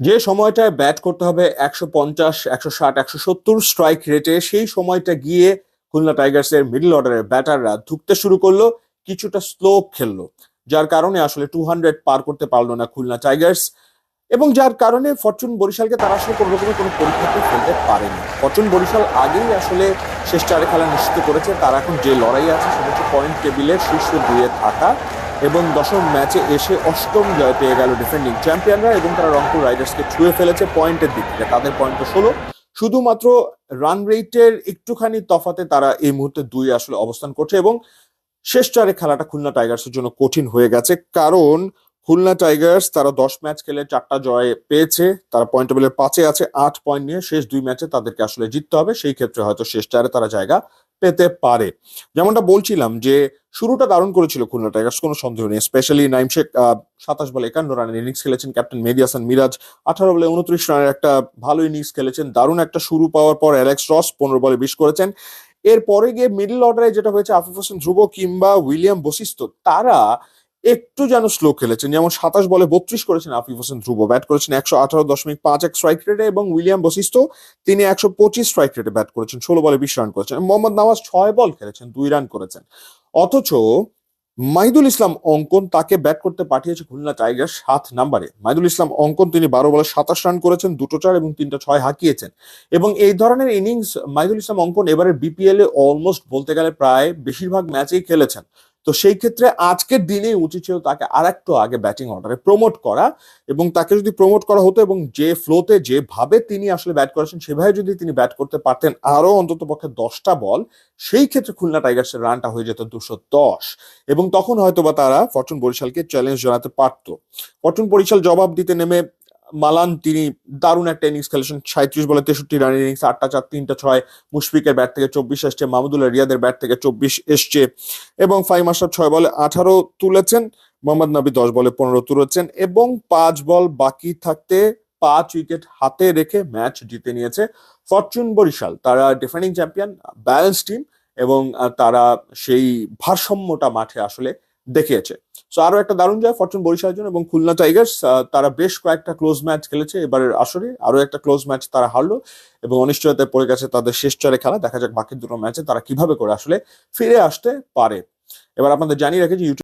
যে সময়টায় ব্যাট করতে হবে একশো পঞ্চাশ, একশো ষাট, একশো সত্তর স্ট্রাইক রেটে সেই সময়টা গিয়ে খুলনা টাইগার্সের মিডল অর্ডারের ব্যাটাররা ধুকতে শুরু করল, কিছুটা স্লো খেললো। যার কারণে আসলে টু হান্ড্রেড পার করতে পারল না খুলনা টাইগার্স এবং যার কারণে ফরচুন বরিশালকে তারা আসলে কোনো রকমের কোনো পরীক্ষাতে ফেলতে পারেনি। ফরচুন বরিশাল আগেই আসলে শেষ চারে খেলা নিশ্চিত করেছে, তারা এখন যে লড়াই আছে, সেটা হচ্ছে পয়েন্ট টেবিলের শীর্ষ দুয়ে থাকা এবং দশম ম্যাচে এসে অষ্টম জয় পেয়ে গেল ডিফেন্ডিং চ্যাম্পিয়নরা এবং তারা রংপুর রাইডার্সকে ছুঁয়ে ফেলেছে পয়েন্টের দিক থেকে। তাদের পয়েন্ট তো ষোলো। শুধুমাত্র রান রেটের একটুখানি তফাতে তারা এই মুহূর্তে দুই আসলে অবস্থান করছে এবং শেষ চারে খেলাটা খুলনা টাইগার্সের জন্য কঠিন হয়ে গেছে। কারণ খুলনা টাইগার্স তারা দশ ম্যাচ খেলে চারটা জয় পেয়েছে, তারা পয়েন্ট টেবিলের পাঁচে আছে, আট পয়েন্ট নিয়ে শেষ দুই ম্যাচে তাদেরকে আসলে জিততে হবে। সেই ক্ষেত্রে হয়তো শেষ চারে তারা জায়গা পেতে পারে। যেমনটা বলছিলাম যে, শুরুটা দারুণ করেছিল খুলনা টাইগার্স কোনো সন্দেহ নেই। স্পেশালি নাইম শেখ সাতাশ বলে একান্ন রানের ইনিংস খেলেছেন। ক্যাপ্টেন মেদি হাসান মিরাজ, আঠারো বলে উনত্রিশ রানের একটা ভালো ইনিংস খেলেছেন। দারুণ একটা শুরু পাওয়ার পর অ্যালেক্স রস পনেরো বলে বিশ করেছেন। এরপরে গিয়ে মিডল অর্ডারে যেটা হয়েছে, আফিফ হোসেন ধ্রুব কিংবা উইলিয়াম বশিস্ত তারা একটু যেন স্লো খেলেছেন। যেমন সাতাশ বলে বত্রিশ করেছেন আফিফ হোসেন, ধ্রুব ব্যাট করেছেন একশো আঠারো দশমিক পাঁচ এক স্ট্রাইক রেটে এবং উইলিয়াম বশিষ্ট তিনি একশো পঁচিশ স্ট্রাইক রেটে ব্যাট করেছেন, ষোলো বলে বিশ রান করেছেন মোহাম্মদ নওয়াজ ছয় বল খেলেছেন, দুই রান করেছেন। অথচ মাইদুল ইসলাম অঙ্কন তাকে ব্যাট করতে পাঠিয়েছে খুলনা টাইগার সাত নাম্বারে মাইদুল ইসলাম অঙ্কন তিনি বারো বলে সাতাশ রান করেছেন, দুটো চার এবং তিনটা ছয় হাঁকিয়েছেন এবং এই ধরনের ইনিংস মাইদুল ইসলাম অঙ্কন এবারে বিপিএল এ অলমোস্ট বলতে গেলে প্রায় বেশিরভাগ ম্যাচেই খেলেছেন। তো সেই ক্ষেত্রে আজকের দিনেই উচিত ছিল তাকে আর একটু আগে ব্যাটিং অর্ডারে প্রমোট করা এবং তাকে যদি প্রমোট করা হতো এবং যে ফ্লোতে যেভাবে তিনি আসলে ব্যাট করেছেন, সেভাবে যদি তিনি ব্যাট করতে পারতেন আরও অন্তত পক্ষে দশটা বল সেই ক্ষেত্রে খুলনা টাইগার্সের রানটা হয়ে যেত দুশো দশ। এবং তখন হয়তোবা তারা ফরচুন বরিশালকে চ্যালেঞ্জ জানাতে পারত। ফরচুন বরিশাল জবাব দিতে নেমে মালান, তিনি দারুণ একটা ইনিংস খেলেছেন। সাঁত্রিশ বলে তেষট্টি রান ইনিংস আটটা চার, তিনটা ছয়। মুশফিকের ব্যাট থেকে চব্বিশ এসছে, মাহমুদুল্লাহ রিয়াদের ব্যাট থেকে চব্বিশ এসছে। এবং ফাইম আশরাফ ছয় বলে আঠারো তুলেছেন, মোহাম্মদ নবী দশ বলে পনেরো তুলেছেন এবং পাঁচ বল বাকি থাকতে পাঁচ উইকেট হাতে রেখে ম্যাচ জিতে নিয়েছে ফরচুন বরিশাল। তারা ডিফেন্ডিং চ্যাম্পিয়ন ব্যালেন্স টিম এবং তারা সেই ভারসাম্যটা মাঠে আসলে দেখিয়েছে। সো আরও একটা দারুণ জয় ফরচুন বরিশালের জন্য এবং খুলনা টাইগার্স তারা বেশ কয়েকটা ক্লোজ ম্যাচ খেলেছে এবারের আসরে। আরও একটা ক্লোজ ম্যাচ তারা হারলো এবং অনিশ্চয়তায় পড়ে গেছে তাদের শেষ চরে খেলা। দেখা যাক বাকি দুটো ম্যাচে তারা কীভাবে করে আসলে ফিরে আসতে পারে। এবার আপনাদের জানিয়ে রাখি যে